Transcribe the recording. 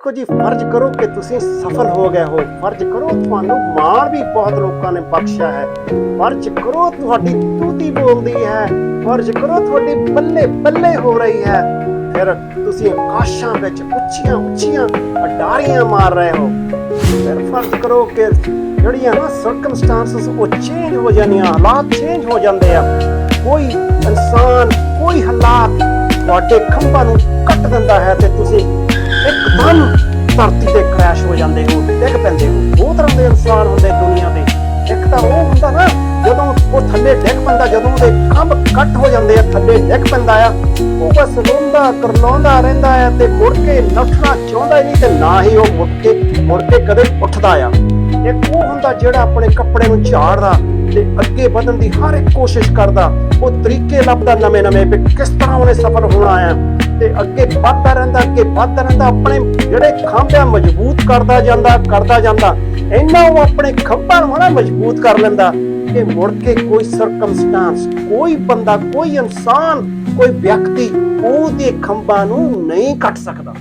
ਦੇਖੋ ਜੀ, ਫਰਜ਼ ਕਰੋ ਕਿ ਤੁਸੀਂ ਸਫਲ ਹੋ ਗਏ ਹੋ। ਫਰਜ਼ ਕਰੋ ਤੁਹਾਨੂੰ ਮਾਣ ਵੀ ਬਹੁਤ ਲੋਕਾਂ ਨੇ ਬਖਸ਼ਿਆ ਹੈ। ਫਰਜ਼ ਕਰੋ ਤੁਹਾਡੀ ਤੂਤੀ ਬੋਲਦੀ ਹੈ। ਫਰਜ਼ ਕਰੋ ਤੁਹਾਡੀ ਬੱਲੇ ਬੱਲੇ ਹੋ ਰਹੀ ਹੈ। ਫਿਰ ਤੁਸੀਂ ਆਕਾਸ਼ਾਂ ਵਿੱਚ ਉੱਚੀਆਂ ਉੱਚੀਆਂ ਅਡਾਰੀਆਂ ਮਾਰ ਰਹੇ ਹੋ। ਫਿਰ ਫਰਜ਼ ਕਰੋ ਕਿ ਜਿਹੜੀਆਂ ਨਾ ਸਰਕਮਸਟੈਂਸਸ ਉਹ ਚੇਂਜ ਹੋ ਜਾਂਦੀਆਂ, ਹਾਲਾਤ ਚੇਂਜ ਹੋ ਜਾਂਦੇ ਆ। ਕੋਈ ਇਨਸਾਨ, ਕੋਈ ਹਾਲਾਤ ਤੁਹਾਡੇ ਖੰਭਾਂ ਨੂੰ ਕੱਟ ਦਿੰਦਾ ਹੈ ਤੇ ਤੁਸੀਂ ਇੱਕਦਮ ਧਰਤੀ ਤੇ ਕ੍ਰੈਸ਼ ਹੋ ਜਾਂਦੇ ਹੋ, ਡਿੱਗ ਪੈਂਦੇ ਹੋ। ਬਹੁਤ ਤਰ੍ਹਾਂ ਦੇ ਇਨਸਾਨ ਹੁੰਦੇ ਦੁਨੀਆ ਦੇ। ਇੱਕ ਤਾਂ ਉਹ ਹੁੰਦਾ ਨਾ, ਜਦੋਂ ਉਹ ਥੱਲੇ ਡਿੱਗ ਪੈਂਦਾ, ਜਦੋਂ ਉਹਦੇ ਖੰਭ ਕੱਟ ਹੋ ਜਾਂਦੇ ਆ, ਥੱਲੇ ਡਿੱਗ ਪੈਂਦਾ ਆ, ਉਹ ਬਸ ਰੋਂਦਾ, ਕਰਲਾਉਂਦਾ ਰਹਿੰਦਾ ਹੈ ਤੇ ਮੁੜ ਕੇ ਨੱਠਣਾ ਚਾਹੁੰਦਾ ਨਹੀਂ ਤੇ ਨਾ ਹੀ ਉਹ ਮੁੜ ਕੇ ਮੁੜ ਕੇ ਕਦੇ ਉੱਠਦਾ ਆ। ਇੱਕ ਉਹ ਹੁੰਦਾ ਜਿਹੜਾ ਆਪਣੇ ਕੱਪੜੇ ਨੂੰ ਝਾੜਦਾ ਤੇ ਅੱਗੇ ਵਧਣ ਦੀ ਹਰ ਇੱਕ ਕੋਸ਼ਿਸ਼ ਕਰਦਾ, ਉਹ ਤਰੀਕੇ ਲੱਭਦਾ ਨਵੇਂ-ਨਵੇਂ ਵੀ ਕਿਸ ਤਰ੍ਹਾਂ ਉਹਨੇ ਸਫਲ ਹੋਣਾ ਆ ਤੇ ਅੱਗੇ ਵੱਧਦਾ ਰਹਿੰਦਾ, ਅੱਗੇ ਵੱਧਦਾ ਰਹਿੰਦਾ, ਆਪਣੇ ਜਿਹੜੇ ਖੰਭ ਆ ਮਜ਼ਬੂਤ ਕਰਦਾ ਜਾਂਦਾ ਕਰਦਾ ਜਾਂਦਾ, ਇੰਨਾ ਉਹ ਆਪਣੇ ਖੰਭਾਂ ਨੂੰ ਨਾ ਮਜ਼ਬੂਤ ਕਰ ਲੈਂਦਾ ਕਿ ਮੁੜ ਕੇ ਕੋਈ ਸਰਕਮਸਟੈਂਸ ਕੋਈ ਬੰਦਾ, ਕੋਈ ਇਨਸਾਨ, ਕੋਈ ਵਿਅਕਤੀ ਉਹਦੇ ਖੰਭਾਂ ਨੂੰ ਨਹੀਂ ਕੱਟ ਸਕਦਾ।